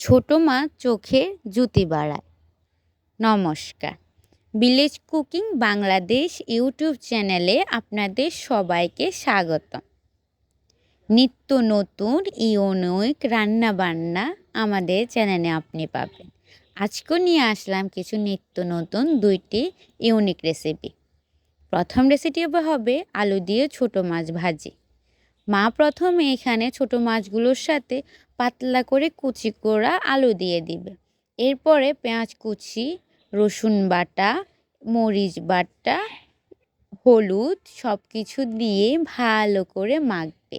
ছোট মাছ চোখে জুতি বাড়ায়। নমস্কার। ভিলেজ কুকিং বাংলাদেশ ইউটিউব চ্যানেলে আপনাদের সবাইকে স্বাগতম। নিত্য নতুন, ইউনিক রান্নাবান্না আমাদের চ্যানেলে আপনি পাবেন। আজকেও নিয়ে আসলাম কিছু নিত্য নতুন দুইটি ইউনিক রেসিপি প্রথম রেসিপি হবে আলু দিয়ে ছোট মাছ ভাজি। মা প্রথমে এখানে ছোট মাছগুলোর সাথে পাতলা করে কুচি করা আলু দিয়ে দিবে। এরপরে পেঁয়াজ কুচি, রসুন বাটা, মরিচ বাটা, হলুদ সব কিছু দিয়ে ভালো করে মাখবে।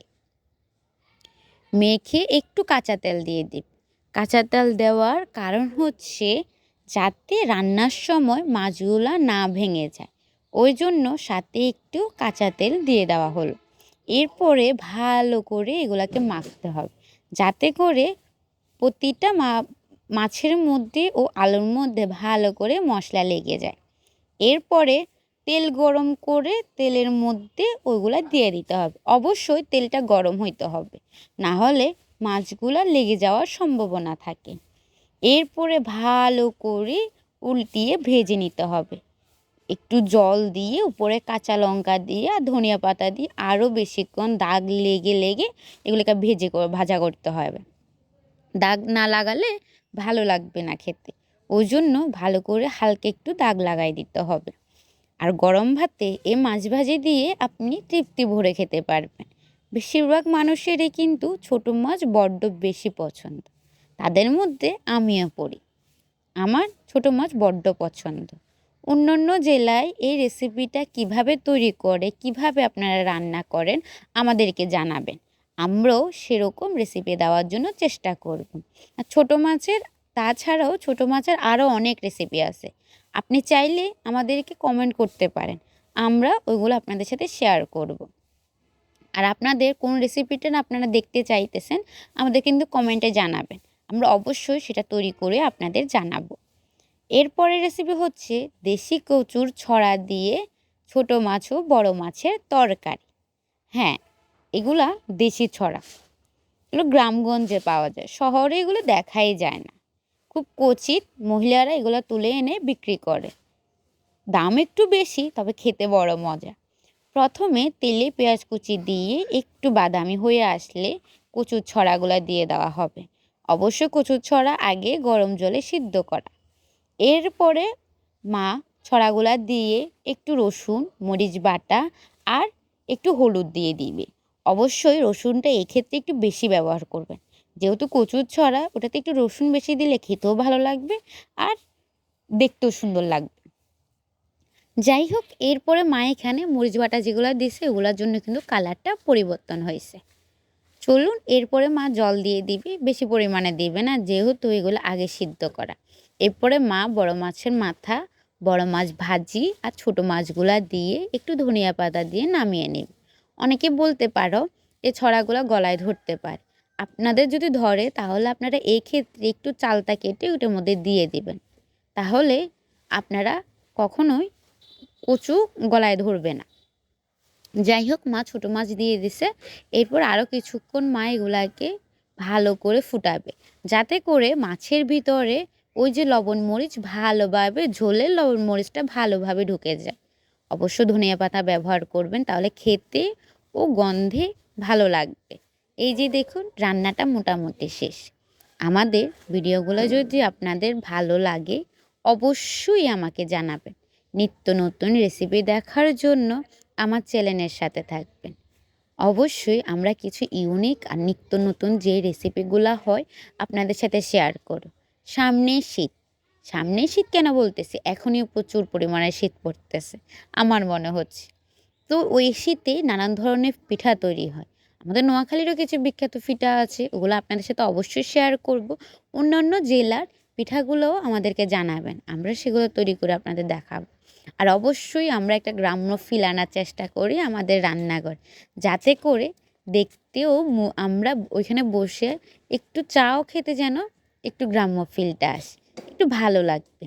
মেখে একটু কাঁচা তেল দিয়ে দিবে। কাঁচা তেল দেওয়ার কারণ হচ্ছে যাতে রান্নার সময় মাছগুলা না ভেঙে যায়। ওই জন্য সাথে একটু কাঁচা তেল দিয়ে দেওয়া হলো। এরপরে ভালো করে এগুলাকে মাখতে হবে। যাতে করে প্রতিটা মা, মাছের মধ্যে ও আলুর মধ্যে ভালো করে মশলা লেগে যায়। এরপরে তেল গরম করে তেলের মধ্যে ওইগুলা দিয়ে দিতে হবে। অবশ্যই তেলটা গরম হইতে হবে। না হলে মাছগুলা লেগে যাওয়ার সম্ভাবনা থাকে। এরপরে ভালো করে উল্টিয়ে ভেজে নিতে হবে। একটু জল দিয়ে, উপরে কাঁচা লঙ্কা দিয়ে আর ধনিয়া পাতা দিয়ে আরও বেশিক্ষণ দাগ লেগে লেগে এগুলোকে ভেজে ভাজা করতে হবে। দাগ না লাগালে ভালো লাগবে না খেতে। ওই জন্য ভালো করে হালকা একটু দাগ লাগাই দিতে হবে। আর গরম ভাতে এ মাছ ভাজি দিয়ে আপনি তৃপ্তি ভরে খেতে পারবেন। বেশিরভাগ মানুষেরই কিন্তু ছোটো মাছ বড্ড বেশি পছন্দ। তাদের মধ্যে আমিও পড়ি। আমার ছোটো মাছ বড্ড পছন্দ। অন্যান্য জেলায় এই রেসিপিটা কীভাবে তৈরি করে, কীভাবে আপনারা রান্না করেন, আমাদেরকে জানাবেন। আমরাও সেরকম রেসিপি দেওয়ার জন্য চেষ্টা করব। আর ছোটো মাছের, তাছাড়াও ছোটো মাছের আরও অনেক রেসিপি আছে। আপনি চাইলে আমাদেরকে কমেন্ট করতে পারেন। আমরা ওইগুলো আপনাদের সাথে শেয়ার করব। আর আপনাদের কোন রেসিপিটা আপনারা দেখতে চাইতেছেন, আমাদের কিন্তু কমেন্টে জানাবেন। আমরা অবশ্যই সেটা তৈরি করে আপনাদের জানাব। এরপরের রেসিপি হচ্ছে দেশি কচুর ছড়া দিয়ে ছোট মাছ ও বড় মাছের তরকারি। হ্যাঁ এগুলা দেশি ছড়া। এগুলো গ্রামগঞ্জে পাওয়া যায়, শহরে এগুলো দেখাই যায় না। খুব কচিত মহিলারা এগুলো তুলে এনে বিক্রি করে। দাম একটু বেশি, তবে খেতে বড় মজা। প্রথমে তেলে পেঁয়াজ কুচি দিয়ে একটু বাদামি হয়ে আসলে কচুর ছড়াগুলো দিয়ে দেওয়া হবে। অবশ্যই কচুর ছড়া আগে গরম জলে সিদ্ধ করা। এরপরে মা ছড়াগুলা দিয়ে একটু রসুন, মরিচ বাটা আর একটু হলুদ দিয়ে দিবে। অবশ্যই রসুনটা এক্ষেত্রে একটু বেশি ব্যবহার করবেন। যেহেতু কচুর ছড়া, ওটাতে একটু রসুন বেশি দিলে খেতেও ভালো লাগবে আর দেখতেও সুন্দর লাগবে। যাই হোক, এরপরে মা এখানে মরিচ বাটা যেগুলো দিছে, ওগুলোর জন্য কিন্তু কালারটা পরিবর্তন হয়েছে। চলুন এরপরে মা জল দিয়ে দিবি, বেশি পরিমাণে দিবে না, যেহেতু এগুলো আগে সিদ্ধ করা। এরপরে মা বড় মাছের মাথা, বড় মাছ ভাজি আর ছোট মাছগুলা দিয়ে একটু ধনিয়া পাতা দিয়ে নামিয়ে নিব। অনেকে বলতে পারো এ ছড়াগুলো গলায় ধরতে পারে। আপনাদের যদি ধরে, তাহলে আপনারা এই ক্ষেত্রে একটু চালতা কেটে ওটার মধ্যে দিয়ে দিবেন। তাহলে আপনারা কখনোই কচু গলায় ধরবে না। যাই হোক মা ছোটো মাছ দিয়ে দিছে। এরপর আরও কিছুক্ষণ মা এগুলাকে ভালো করে ফুটাবে। যাতে করে মাছের ভিতরে ওই যে লবণ মরিচ ভালোভাবে, ঝোলের লবণ মরিচটা ভালোভাবে ঢুকে যায়। অবশ্য ধনিয়া পাতা ব্যবহার করবেন, তাহলে খেতে ও গন্ধে ভালো লাগবে। এই যে দেখুন, রান্নাটা মোটামুটি শেষ। আমাদের ভিডিওগুলো যদি আপনাদের ভালো লাগে, অবশ্যই আমাকে জানাবেন। নিত্য নতুন রেসিপি দেখার জন্য আমার চ্যানেলের সাথে থাকবেন। অবশ্যই আমরা কিছু ইউনিক আর নিত্য নতুন যে রেসিপিগুলো হয় আপনাদের সাথে শেয়ার করব। সামনে শীত। সামনে শীত কেন বলতেছি? এখনই প্রচুর পরিমাণে শীত পড়তেছে, আমার মনে হচ্ছে। তো ওই শীতে নানান ধরনের পিঠা তৈরি হয়। আমাদের নোয়াখালীরও কিছু বিখ্যাত পিঠা আছে, ওগুলো আপনাদের সাথে অবশ্যই শেয়ার করব। অন্যান্য জেলার পিঠাগুলোও আমাদেরকে জানাবেন, আমরা সেগুলো তৈরি করে আপনাদের দেখাবো। আর অবশ্যই আমরা একটা গ্রাম্য ফিল আনার চেষ্টা করি আমাদের রান্নাঘর। যাতে করে দেখতেও আমরা ওইখানে বসে একটু চাও খেতে যেন একটু গ্রাম্য ফিলটা আসে, একটু ভালো লাগবে।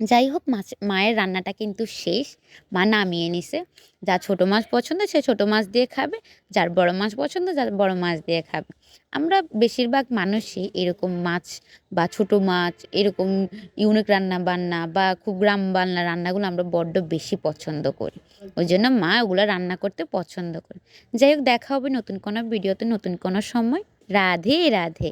যাই হোক, মাছ, মায়ের রান্নাটা কিন্তু শেষ। মা নামিয়ে নিছে। যা ছোটো মাছ পছন্দ, সে ছোটো মাছ দিয়ে খাবে। যার বড় মাছ পছন্দ, যার বড় মাছ দিয়ে খাবে। আমরা বেশিরভাগ মানুষই এরকম মাছ বা ছোটো মাছ, এরকম ইউনিক রান্না বান্না বা খুব গ্রাম বাংলা রান্নাগুলো আমরা বড্ড বেশি পছন্দ করি। ওই জন্য মা ওগুলো রান্না করতে পছন্দ করে। যাই হোক, দেখা হবে নতুন কোনো ভিডিওতে, নতুন কোনো সময়। রাধে রাধে।